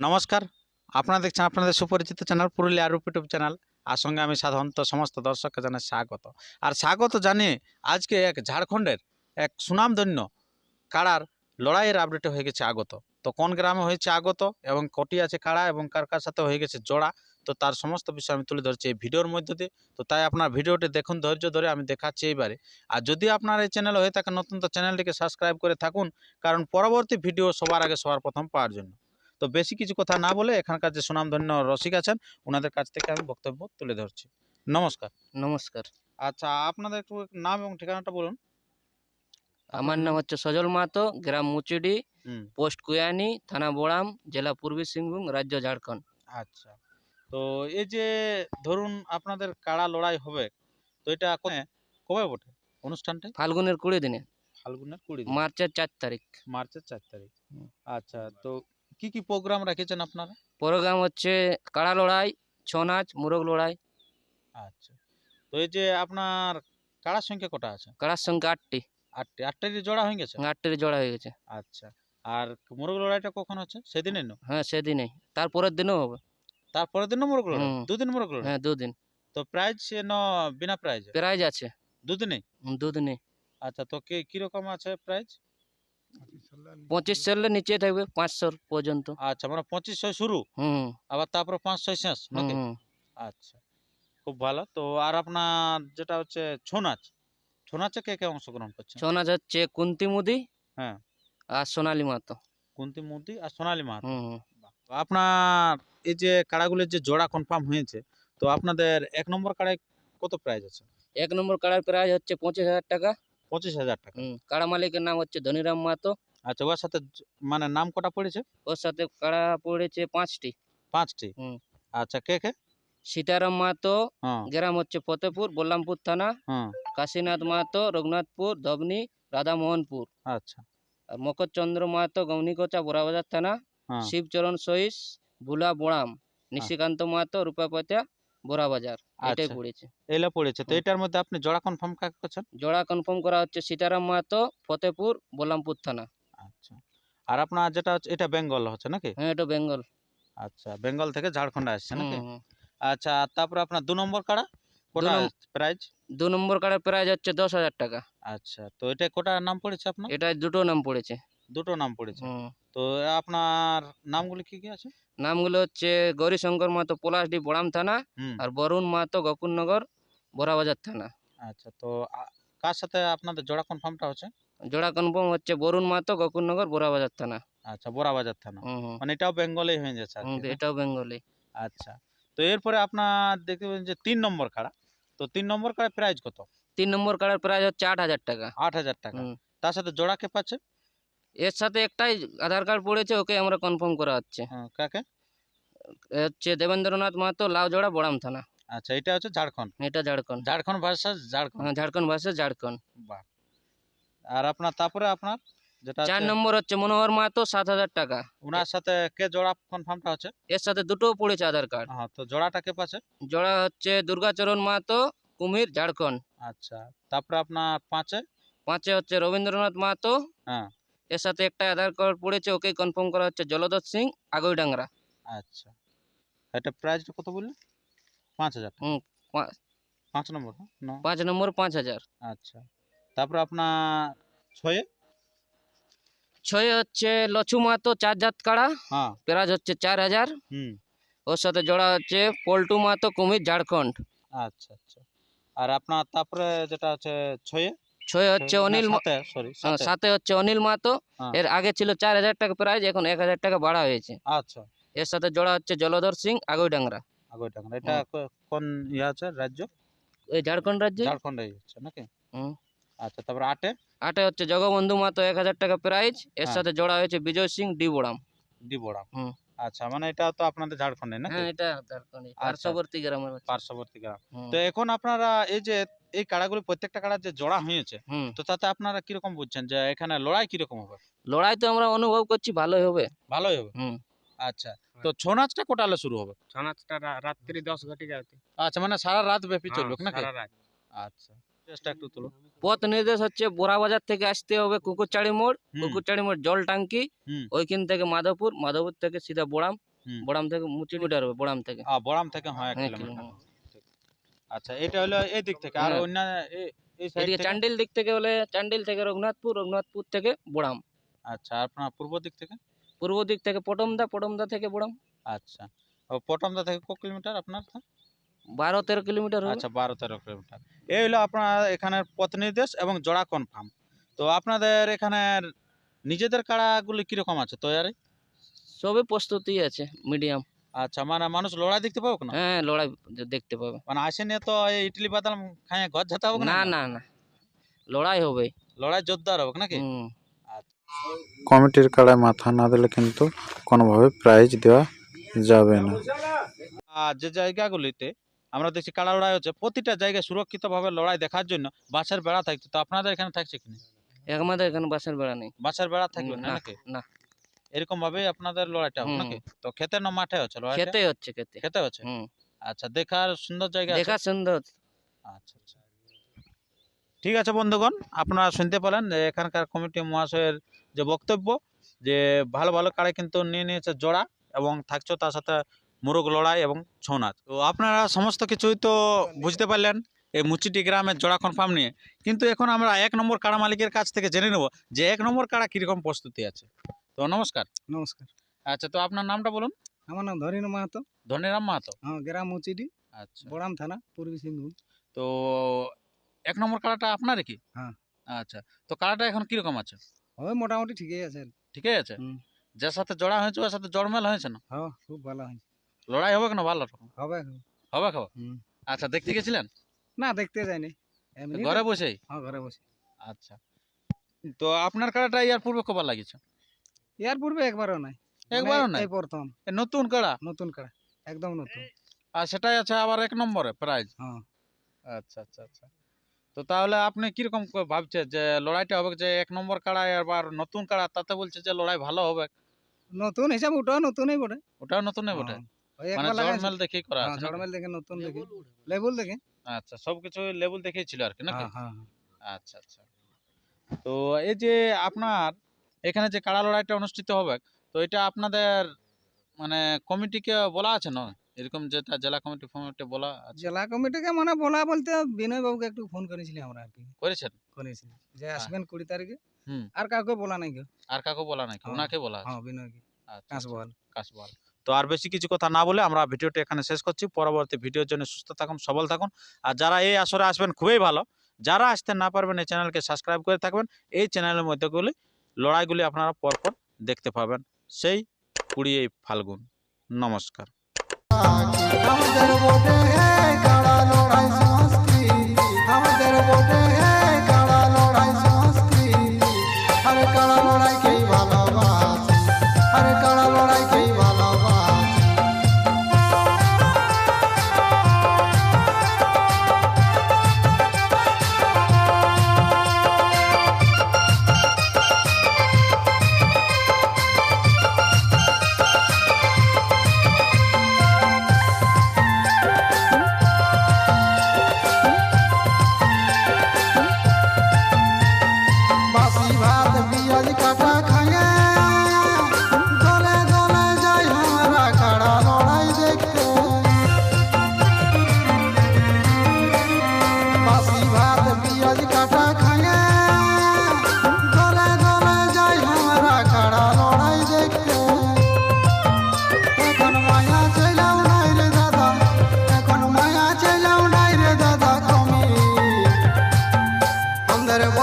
নমস্কার। আপনারা দেখছেন আপনাদের সুপরিচিত চ্যানেল, পুরুলিয়া রূপ ইউটিউব চ্যানেল। আর সঙ্গে আমি সাধারণত সমস্ত দর্শককে জানাই স্বাগত। আর স্বাগত জানিয়ে আজকে এক ঝাড়খণ্ডের এক সুনামধন্য কাড়ার লড়াইয়ের আপডেট হয়ে গেছে আগত। তো কোন গ্রামে হয়েছে আগত এবং কটি আছে কাড়া এবং কার কার সাথে হয়ে গেছে জোড়া, তো তার সমস্ত বিষয় আমি তুলে ধরছি এই ভিডিওর মধ্যে দিয়ে। তো তাই আপনার ভিডিওটি দেখুন, ধৈর্য ধরে আমি দেখাচ্ছি এইবারে। আর যদি আপনার এই চ্যানেল হয়ে থাকে নতুন, তো চ্যানেলটিকে সাবস্ক্রাইব করে থাকুন, কারণ পরবর্তী ভিডিও সবার আগে সবার প্রথম পাওয়ার জন্য। তো বেশি কিছু কথা না বলে এখানকার যে সুনামধন্য রসিক আছেন ওনাদের কাছ থেকে আমি বক্তব্য তুলে ধরছি। নমস্কার। নমস্কার। আচ্ছা আপনাদের একটু নাম এবং ঠিকানাটা বলুন। আমার নাম হচ্ছে সজল মাহাতো গ্রাম মুচুডি পোস্ট কুয়ানি থানা বোড়াম জেলা পূর্বী সিংভূম রাজ্য ঝাড়খণ্ড। আচ্ছা তো এই যে ধরুন আপনাদের কাড়া লড়াই হবে তো এটা কবে কবে বটে অনুষ্ঠানটা? ফাল্গুনের কুড়ি দিনে। ফাল্গুনের কুড়ি মার্চের চার তারিখ। মার্চের চার তারিখ। আচ্ছা তো কি কি প্রোগ্রাম রেখেছেন আপনারা? প্রোগ্রাম হচ্ছে কাড়া লড়াই ছৌ নাচ মুরগ লড়াই। আচ্ছা। তো এই যে আপনার কাড়ার সংখ্যা কটা আছে? কাড়ার সংখ্যা আটটি। আটটি। আটটারই জোড়া হয়ে গেছে? আটটির জোড়া হয়ে গেছে। আচ্ছা। আর মোরগ লড়াইটা কখন হচ্ছে? সেদিনই না? হ্যাঁ সেদিনেই। তারপরের দিনও হবে। তারপরের দিনও মোরগ লড়াই। দুদিন মোরগ লড়াই? হ্যাঁ দুদিন। তো প্রাইজ ন বিনা প্রাইজ প্রাইজ আছে। দুদিনেই? হুম, দুদিনে আচ্ছা তো কি কীরকম আছে প্রাইজ পঁচিশ চললে নিচে থাকবে পাঁচশোর পর্যন্ত। আচ্ছা মানে পঁচিশশো শুরু? হুম। আবার তারপরে পাঁচশো শেষ। আচ্ছা খুব ভালো। তো আর আপনার যেটা হচ্ছে ছৌ নাচ ছৌ নাচে কে কে অংশগ্রহণ করছে ছৌ নাচ হচ্ছে কুন্তি মুদি হ্যাঁ। আর সোনালী মাহাতো। কুন্তি মুদি আর সোনালী মাহাতো। হুম হুম। তো আপনার এই যে কাড়াগুলির যে জোড়া কনফার্ম হয়েছে তো আপনাদের এক নম্বর কাড়ায় কত প্রাইজ আছে? এক নম্বর কাড়ার প্রাইজ হচ্ছে পঁচিশ হাজার টাকা। পঁচিশ হাজার টাকা। কাড়া মালিকের নাম হচ্ছে ধনিরাম মাহাতো। আচ্ছা ওর সাথে মানে নাম কটা পড়েছে? ওর সাথে কাড়া পড়েছে পাঁচটি। পাঁচটি? আচ্ছা কে কে? সীতারাম মাহাতো হ্যাঁ। গ্রাম হচ্ছে ফতেপুর বল্লামপুর থানা। হ্যাঁ। কাশীনাথ মাহাতো রঘুনাথপুর ধবনি রাধামোহনপুর। আচ্ছা। আর মকরচন্দ্র মাহাতো গৌনিকোচা বোরাবাজার থানা। হ্যাঁ। শিবচরণ সহিস ভুলা বোড়াম। নিশিকান্ত মাহাতো রূপাপত্যা বোরাবাজার এটাই আচ্ছা। পড়েছে। এলা পড়েছে। তো এটার মধ্যে আপনি জোড়া কনফার্ম কাকে করছেন? জোড়া কনফার্ম করা হচ্ছে সীতারাম মাহাতো ফতেপুর বল্লামপুর থানা। আচ্ছা। আর আপনার যেটা হচ্ছে এটা বেঙ্গল হচ্ছে নাকি? হ্যাঁ এটা বেঙ্গল। আচ্ছা বেঙ্গল থেকে ঝাড়খণ্ডে আসছে নাকি? আচ্ছা তারপরে আপনার দু নম্বর কাড়া? কোটা প্রাইজ দু নম্বর কার্ডের প্রাইজ হচ্ছে দশ হাজার টাকা। আচ্ছা তো এটা কোটা নাম পড়েছে আপনার? এটা দুটো নাম পড়েছে। দুটো নাম পড়েছে। তো আপনার নামগুলি কি কি আছে? নামগুলো হচ্ছে গৌরীশঙ্কর মাহাতো পলাশডি বড়াম থানা আর বরুণ মাহাতো গকুলনগর বোরাবাজার থানা। আচ্ছা তো কার সাথে আপনাদের জোড়া কনফার্মটা হচ্ছে? জোড়া কনফার্ম হচ্ছে বরুণ মাহাতো গকুলনগর বোরাবাজার থানা। আচ্ছা বোরাবাজার থানা। মানে এটাও বেঙ্গলেই হয়ে যাচ্ছে এটাও বেঙ্গলি। আচ্ছা তো এরপরে আপনার দেখবেন যে তিন নম্বর কাড়া। তো তিন নম্বর কাড়া প্রাইজ কত? তিন নম্বর কার্ডের প্রাইজ হচ্ছে আট হাজার টাকা। আট হাজার টাকা। তার সাথে জোড়া কে পাচ্ছে? এর সাথে একটাই আধার কার্ড পড়েছে ওকে আমরা কনফার্ম করা হচ্ছে। হ্যাঁ, কাকে? হচ্ছে দেবেন্দ্রনাথ মাহাতো লাউজোড়া বড়াম থানা। আচ্ছা এটা হচ্ছে ঝাড়খণ্ড? এটা ঝাড়খণ্ড। ঝাড়খণ্ড ভার্সাস ঝাড়খণ্ড? হ্যাঁ, ঝাড়খণ্ড ভার্সেস ঝাড়খণ্ড। বাহ। আর আপনার তারপরে আপনার যেটা চার নম্বর হচ্ছে মনোহর মাহাতো সাত হাজার টাকা। ওনার সাথে কে জোড়া কনফার্মটা হচ্ছে? এর সাথে দুটো পড়েছে আধার কার্ড। হ্যাঁ তো জোড়াটা কে পাচ্ছে? জোড়া হচ্ছে দুর্গাচরণ মাহাতো কুমির ঝাড়খণ্ড। আচ্ছা তারপরে আপনার পাঁচে? পাঁচে হচ্ছে রবীন্দ্রনাথ মাহাতো হ্যাঁ। এর সাথে একটা আধার কার্ড পড়েছে ওকে কনফার্ম করা হচ্ছে জলদৎ সিং আগৈডাংরা আচ্ছা। এটা প্রাইসটা কত বললেন পাঁচ হাজার হুম, পাঁচ নম্বর হ্যাঁ? ন। পাঁচ নম্বর পাঁচ হাজার। আচ্ছা। তারপরে আপনার ছয়ে? ছয় হচ্ছে লছু মাহাতো চার জাত কাড়া হ্যাঁ। প্রাইজ হচ্ছে চার হাজার। হুম। ওর সাথে জোড়া হচ্ছে পল্টু মাহাতো কুমির ঝাড়খণ্ড। আচ্ছা আচ্ছা। আর আপনার তারপরে যেটা আছে ছয়ে? ছয় হচ্ছে অনিল সাথে হ্যাঁ, হচ্ছে অনিল মাহাতো। হ্যাঁ। এর আগে ছিল চার হাজার টাকা প্রাইজ এখন এক হাজার টাকা বাড়া হয়েছে। আচ্ছা। এর সাথে জোড়া হচ্ছে জলধর সিং আগৈডাংরা আগোই এটা কোন ইয়ে আছে রাজ্য? ওই ঝাড়খণ্ড রাজ্যে। ঝাড়খণ্ডে হচ্ছে নাকি? হুম। আচ্ছা তারপরে আটে? আটে হচ্ছে জগবন্ধু মাহাতো এক হাজার টাকা প্রাইজ এর হ্যাঁ। সাথে জোড়া হয়েছে বিজয় সিং ডি বোড়াম ডিবোড়া হুম। আচ্ছা মানে এটা তো আপনাদের ঝাড়খণ্ডে নাকি? হ্যাঁ এটা ঝাড়খণ্ড আচ্ছা। পার্শ্ববর্তী বাচ্চা। পার্শ্ববর্তী গ্রাম। তো এখন আপনারা এই যে এই কাড়াগুলি প্রত্যেকটা কাড়ার যে জোড়া হয়েছে তো তাতে আপনারা কীরকম বুঝছেন যে এখানে লড়াই কীরকম হবে? লড়াই তো আমরা অনুভব করছি ভালোই হবে। ভালোই হবে? হুম। আচ্ছা তো ছৌ নাচটা কোটালে শুরু হবে? ছৌ নাচটা রাত্রি দশ ঘটিকা আচ্ছা মানে সারা রাত ব্যাপী হ্যাঁ, চলবে না সারা রাত। আচ্ছা। একটু তুলো। পথ নির্দেশ হচ্ছে বোরাবাজার থেকে আসতে হবে কুকুরচাড়ি মোড় কুকুরচাড়ি মোড় জল টাঙ্কি ওইখান থেকে মাধবপুর মাধবপুর থেকে সিধা বোড়াম। বড়াম থেকে মুচি মিটার হবে বড়াম থেকে। বড়াম থেকে হয় এক হ্যাঁ। আচ্ছা এটা হলো এই দিক থেকে আর হ্যাঁ। অন্য এই- এই সাইড এদিকে চান্ডিল দিক থেকে হলে চান্ডিল থেকে রঘুনাথপুর রঘুনাথপুর থেকে বোড়াম আচ্ছা আপনার পূর্ব দিক থেকে? পূর্ব দিক থেকে পটমদা পটমদা থেকে বোড়াম আচ্ছা। পটমদা থেকে কত কিলোমিটার আপনার? বারো তেরো কিলোমিটার আচ্ছা বারো তেরো কিলোমিটার। এই হলো আপনার এখানের পথ নির্দেশ এবং জোড়া কনফার্ম তো আপনাদের এখানের নিজেদের কাড়াগুলি কীরকম আছে তৈরি সবই প্রস্তুতি আছে মিডিয়াম আচ্ছা মানে মানুষ লড়াই দেখতে পাবো না? হ্যাঁ লড়াই দেখতে পাবে। মানে আসেনি তো এই ইডলি বাদাম খাই ঘর যেতে হবে না না? না লড়াই হবে। লড়াই জোরদার হবে নাকি? হুম। কমিটির কাড়ায় মাথা না দিলে কিন্তু কোনোভাবে প্রাইজ দেওয়া যাবে না। আর যে জায়গাগুলিতে আমরা দেখছি কাড়া লড়াই হচ্ছে। প্রতিটা জায়গায় সুরক্ষিতভাবে লড়াই দেখার জন্য বাঁশের বেড়া থাকছে। তো আপনাদের এখানে থাকছে কিনা আমাদের এখানে বাসের বেড়া নেই। বাঁশের বেড়া থাকবে না না নাকি? না। এরকম ভাবে আপনাদের লড়াইটা হবে নাকি? তো খেতে না মাঠে হচ্ছে খেতে হচ্ছে খেতে। খেতে হচ্ছে? আচ্ছা দেখার সুন্দর জায়গা দেখা সুন্দর। আচ্ছা আচ্ছা। ঠিক আছে বন্ধুগণ আপনারা শুনতে পেলেন যে এখানকার কমিটি মহাশয়ের যে বক্তব্য যে ভালো ভালো কাড়ে কিন্তু নিয়ে নিয়েছে জোড়া এবং থাকছে তার সাথে মুরগ লড়াই এবং ছৌ নাচ তো আপনারা সমস্ত কিছুই তো বুঝতে পারলেন এই মুচিটি গ্রামের জোড়া কনফার্ম নিয়ে। কিন্তু এখন আমরা এক নম্বর কাড়া মালিকের কাছ থেকে জেনে নেব যে এক নম্বর কাড়া কীরকম প্রস্তুতি আছে। তো নমস্কার। নমস্কার। আচ্ছা তো আপনার নামটা বলুন। আমার নাম ধরিন মাহাতো। ধনিরাম মাহাতো? হ্যাঁ গ্রাম মুচিডি আচ্ছা। বড়াম থানা পূর্বী সিংভূম। তো এক নম্বর কাড়াটা আপনার কি? হ্যাঁ। আচ্ছা তো কাড়াটা এখন কীরকম আছে? ওই মোটামুটি ঠিকই আছে। ঠিকই আছে। যার সাথে জড়া হয়েছে ওর সাথে জড়মেল হয়েছে না? হ্যাঁ খুব ভালো হয়েছে। লড়াই হবে না ভালো হবে হবে খাব আচ্ছা দেখতে গেছিলেন? না দেখতে যাইনি। এমনি ঘরে বসেই? হ্যাঁ ঘরে বসে আচ্ছা। তো আপনার কাড়াটা ইয়ার পূর্বে কবার লাগিয়েছে? ইয়ার পূর্বে একবারও নাই। একবারও মানে নাই? এই প্রথম। এ নতুন কাড়া নতুন কাড়া একদম নতুন। আর সেটাই আছে আবার এক নম্বরে প্রাইজ হ্যাঁ। আচ্ছা আচ্ছা আচ্ছা। তো তাহলে আপনি কীরকম করে ভাবছেন যে লড়াইটা হবে যে এক নম্বর কাড়া আবার নতুন কাড়া তাতে বলছে যে লড়াই ভালো হবে। নতুন হিসাব ওটাও নতুনই বটে। ওটাও নতুনই বটে? হ্যাঁ। মানে একবার লাগাইছে। করা হ্যাঁ আছে নাকি? দেখে নতুন দেখে। লেবুল দেখে? আচ্ছা সবকিছু লেভেল দেখেই ছিল আর কি নাকি? হ্যাঁ হ্যাঁ হ্যাঁ। আচ্ছা আচ্ছা। তো এই যে আপনার এখানে যে কাড়া লড়াইটা অনুষ্ঠিত হবে তো এটা আপনাদের মানে কমিটিকে বলা আছে না? এরকম যেটা জেলা কমিটি ফমিটি বলা জেলা কমিটিকে মানে বলা বলতে বিনয় বাবুকে একটু ফোন করেছিলি আমরা আর কি। করেছেন? করেছিলি যে আসবেন কুড়ি তারিখে। আর কাউকে বলা নাই আর কাকু বলা নাকি হ্যাঁ। ওনাকে বলা হ্যাঁ বিনয়কে। আচ্ছা, কাশবল তো আর বেশি কিছু কথা না বলে আমরা ভিডিওটি এখানে শেষ করছি। পরবর্তী ভিডিওর জন্য সুস্থ থাকুন, সবল থাকুন। আর যারা এই আসরে আসবেন, খুবই ভালো। যারা আসতে না পারবেন, এই চ্যানেলকে সাবস্ক্রাইব করে থাকবেন। এই চ্যানেলের মধ্যেগুলি লড়াইগুলি আপনারা পরপর দেখতে পাবেন। সেই কুড়ি এই ফাল্গুন। নমস্কার। ali kata